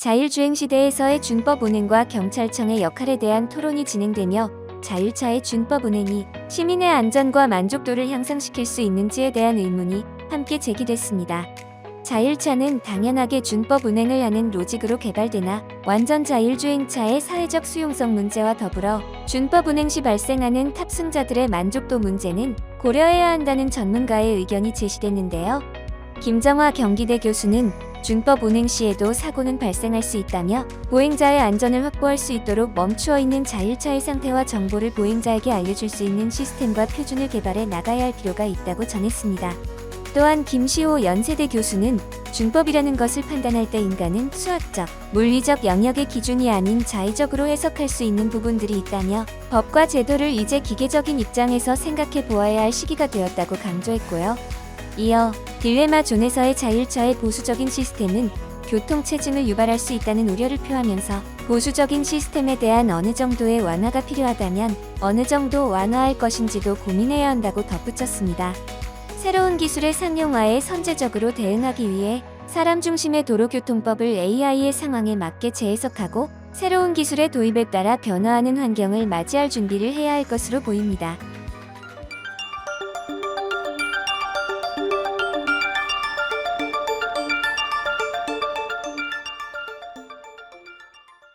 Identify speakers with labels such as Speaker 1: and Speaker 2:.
Speaker 1: 자율주행 시대에서의 준법 운행과 경찰청의 역할에 대한 토론이 진행되며 자율차의 준법 운행이 시민의 안전과 만족도를 향상시킬 수 있는지에 대한 의문이 함께 제기됐습니다. 자율차는 당연하게 준법 운행을 하는 로직으로 개발되나 완전 자율주행차의 사회적 수용성 문제와 더불어 준법 운행 시 발생하는 탑승자들의 만족도 문제는 고려해야 한다는 전문가의 의견이 제시됐는데요. 김정화 경기대 교수는 준법 운행 시에도 사고는 발생할 수 있다며 보행자의 안전을 확보할 수 있도록 멈추어 있는 자율차의 상태와 정보를 보행자에게 알려줄 수 있는 시스템과 표준을 개발해 나가야 할 필요가 있다고 전했습니다. 또한 김시호 연세대 교수는 준법이라는 것을 판단할 때 인간은 수학적, 물리적 영역의 기준이 아닌 자의적으로 해석할 수 있는 부분들이 있다며 법과 제도를 이제 기계적인 입장에서 생각해 보아야 할 시기가 되었다고 강조했고요. 이어 딜레마 존에서의 자율차의 보수적인 시스템은 교통 체증을 유발할 수 있다는 우려를 표하면서 보수적인 시스템에 대한 어느 정도의 완화가 필요하다면 어느 정도 완화할 것인지도 고민해야 한다고 덧붙였습니다. 새로운 기술의 상용화에 선제적으로 대응하기 위해 사람 중심의 도로교통법을 AI의 상황에 맞게 재해석하고 새로운 기술의 도입에 따라 변화하는 환경을 맞이할 준비를 해야 할 것으로 보입니다.